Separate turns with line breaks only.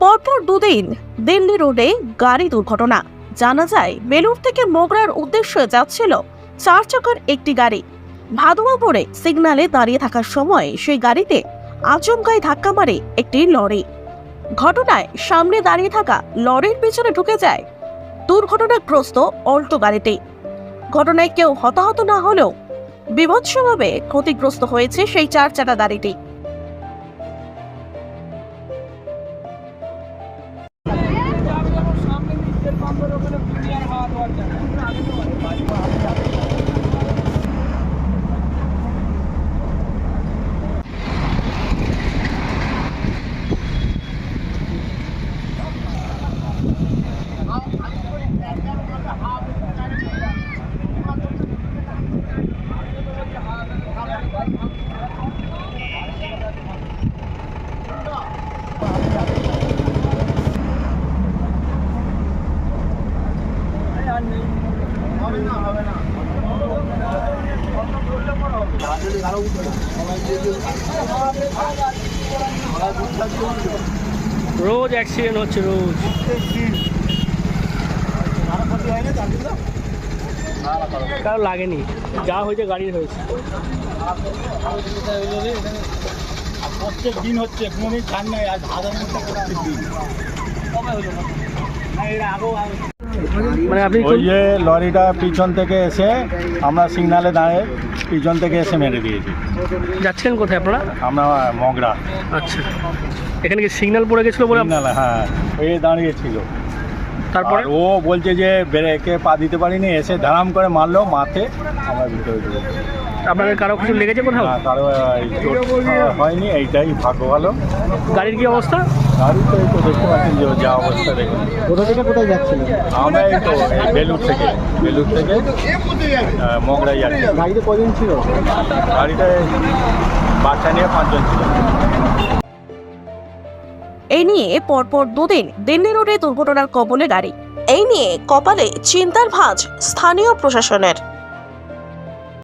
পরপর দুদিন দিল্লি রোডে গাড়ি দুর্ঘটনা। জানা যায় বেলুর থেকে মোগরার উদ্দেশ্যে যাচ্ছিল চার চাকার একটি গাড়ি। ভাদুয়া পড়ে সিগন্যালে দাঁড়িয়ে থাকার সময় সেই গাড়িতে আচমকায় ধাক্কা মারে একটি লরি। ঘটনায় সামনে দাঁড়িয়ে থাকা লরির পিছনে ঢুকে যায় দুর্ঘটনাগ্রস্ত অল্টো গাড়িটি। ঘটনায় কেউ হতাহত না হলেও বিভৎসভাবে ক্ষতিগ্রস্ত হয়েছে সেই চার চাকা গাড়িটি।
তেল পাম্পের ওখানে প্রিমিয়ার হওয়া দরকার রোজ অ্যাক্সিডেন্ট হচ্ছে, রোজ। কারও লাগেনি। যা হয়েছে গাড়ির হয়েছে।
প্রত্যেক দিন হচ্ছে কোনোদিন ছাড় নাই আজ হাজার মধ্যে প্রত্যেক দিন
মানে আপনি
ওই যে লরিটা পিছন থেকে এসে আমরা সিগনালে দাঁড়িয়ে পিছন থেকে এসে মেরে দিয়েছি।
যাচ্ছিলেন কোথায় আপনারা?
আমরা মগরা।
আচ্ছা। এখানে কি সিগন্যাল পড়ে গেছিল বলে
সিগনালে হ্যাঁ। ওই দাঁড়িয়েছিল
তারপরে?
ও বলছে যে ব্রেকে পা দিতে পারিনি এসে ধারাম করে মারলো মাথে আমরা ভিতরে ঢুকে
আপনাদের কারও কিছু লেগেছে কোথাও?
না, কারও এই চোট হয়নি এইটাই ভাগ্য ভালো।
গাড়ির কি অবস্থা?
গাড়ি তো এই তো দেখতে পাচ্ছেন যে যা অবস্থা দেখুন।
কোথা থেকে কোথায় যাচ্ছিলেন
আমরা এই তো এই বেলুর থেকে বেলুর থেকে আহ, মগরাই যাচ্ছি
গাড়িতে কজন ছিল?
গাড়িটায় বাচ্চা নিয়ে পাঁচজন ছিল।
এই নিয়ে পরপর দুদিন দিল্লি রোডে দুর্ঘটনার কবলে গাড়ি এই নিয়ে কপালে চিন্তার ভাঁজ স্থানীয় প্রশাসনের।